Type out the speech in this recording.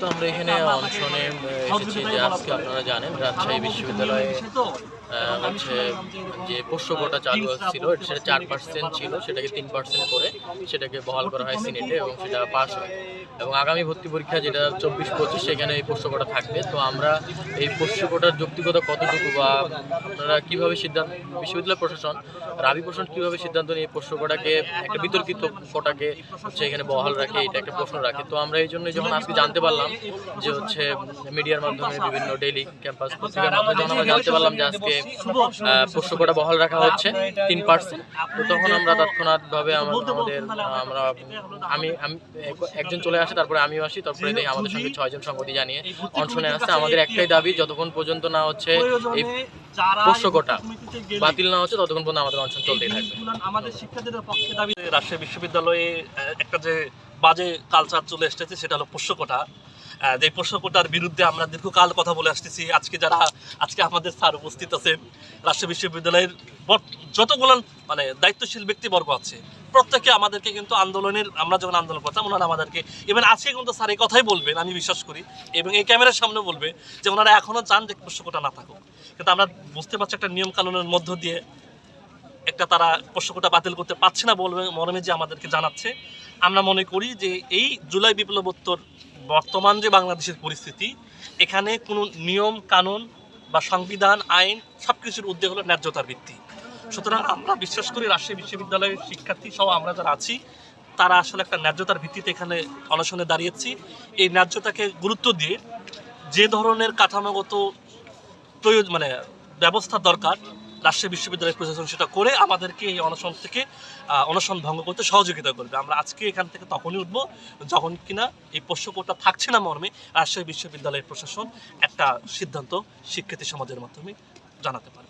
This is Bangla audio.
মূলত আমরা এখানে অনশনে আহ, এসেছি যে আজকে আপনারা জানেন রাজশাহী বিশ্ববিদ্যালয়ে হচ্ছে যে পোষ্য কোটা চালু ছিল সেটা চার পার্সেন্ট ছিল সেটাকে তিন পার্সেন্ট করে সেটাকে বহাল করা হয় সিনেটে এবং সেটা পাস হয়। এবং আগামী ভর্তি পরীক্ষা যেটা চব্বিশ পঁচিশ সেখানে এই পোষ্য কোটা থাকবে। তো আমরা এই পোষ্য কোটার যৌক্তিকতা কতটুকু বা আপনারা কীভাবে সিদ্ধান্ত বিশ্ববিদ্যালয় প্রশাসন রাবি প্রশাসন কীভাবে সিদ্ধান্ত নিয়ে এই পোষ্য কোটাকে একটা বিতর্কিত কোটাকে হচ্ছে এখানে বহাল রাখে এটা একটা প্রশ্ন রাখে। তো আমরা এই জন্য যখন আজকে জানতে পারলাম যে হচ্ছে মিডিয়ার মাধ্যমে বিভিন্ন ডেইলি ক্যাম্পাস পত্রিকার মাধ্যমে আমরা জানতে পারলাম যে আজকে পোষ্য কোটা বহাল রাখা হচ্ছে তিন পার্সেন্ট তো তখন আমরা তৎক্ষণাৎভাবে আমাদের, আমরা আমি আমি এক- একজন চলে আসে, তারপরে আমিও আসি, তারপরে আমাদের সঙ্গে ছয়জন সংগতি জানিয়ে অংশ অনশনে আসছে। আমাদের একটাই দাবি, যতক্ষণ পর্যন্ত না হচ্ছে এই পোষ্য বাতিল না হচ্ছে ততক্ষণ পর্যন্ত আমাদের অনশন চলতেই থাকবে। আমাদের শিক্ষার্থীদের পক্ষে দাবি রাজশাহী বিশ্ববিদ্যালয়ে একটা যে বাজে কালচার চলে এসেছে সেটা হলো পোষ্যকোটা যে পোষ্যকোটার বিরুদ্ধে আমরা দীর্ঘকাল কথা বলে আসতেছি। আজকে যারা আজকে আমাদের স্যার উপস্থিত আছে রাজশাহী বিশ্ববিদ্যালয়ের যতগুলো মানে দায়িত্বশীল ব্যক্তিবর্গ আছে প্রত্যেকে আমাদেরকে কিন্তু আন্দোলনের, আমরা যখন আন্দোলন করতাম, ওনারা আমাদেরকে এবং আজকে কিন্তু স্যার এই কথাই বলবেন, আমি বিশ্বাস করি, এবং এই ক্যামেরার সামনে বলবে যে ওনারা এখনও চান যে পোষ্যকোটা না থাকুক। কিন্তু আমরা বুঝতে পারছি একটা নিয়ম কানুনের মধ্য দিয়ে একটা তারা প্রশ্নটা বাতিল করতে পারছে না বলবে মরমে যে আমাদেরকে জানাচ্ছে। আমরা মনে করি যে এই জুলাই বিপ্লবোত্তর বর্তমান যে বাংলাদেশের পরিস্থিতি, এখানে কোনো নিয়ম, কানুন বা সংবিধান, আইন সব কিছুর উদ্যোগ হলো ন্যায্যতার ভিত্তি। সুতরাং আমরা বিশ্বাস করি রাজশাহী বিশ্ববিদ্যালয়ের শিক্ষার্থী সহ আমরা যারা আছি, তারা আসলে একটা ন্যায্যতার ভিত্তিতে এখানে অনশনে দাঁড়িয়েছি। এই ন্যায্যতাকে গুরুত্ব দিয়ে যে ধরনের কাঠামোগত প্রয়োজন মানে ব্যবস্থা দরকার রাজশাহী বিশ্ববিদ্যালয়ের প্রশাসন সেটা করে আমাদেরকে এই অনশন থেকে অনশন ভঙ্গ করতে সহযোগিতা করবে। আমরা আজকে এখান থেকে তখনই উঠবো যখন কিনা এই পোষ্যকোটা থাকছে না মর্মে রাজশাহী বিশ্ববিদ্যালয়ের প্রশাসন একটা সিদ্ধান্ত শিক্ষার্থী সমাজের মাধ্যমে জানাতে পারবে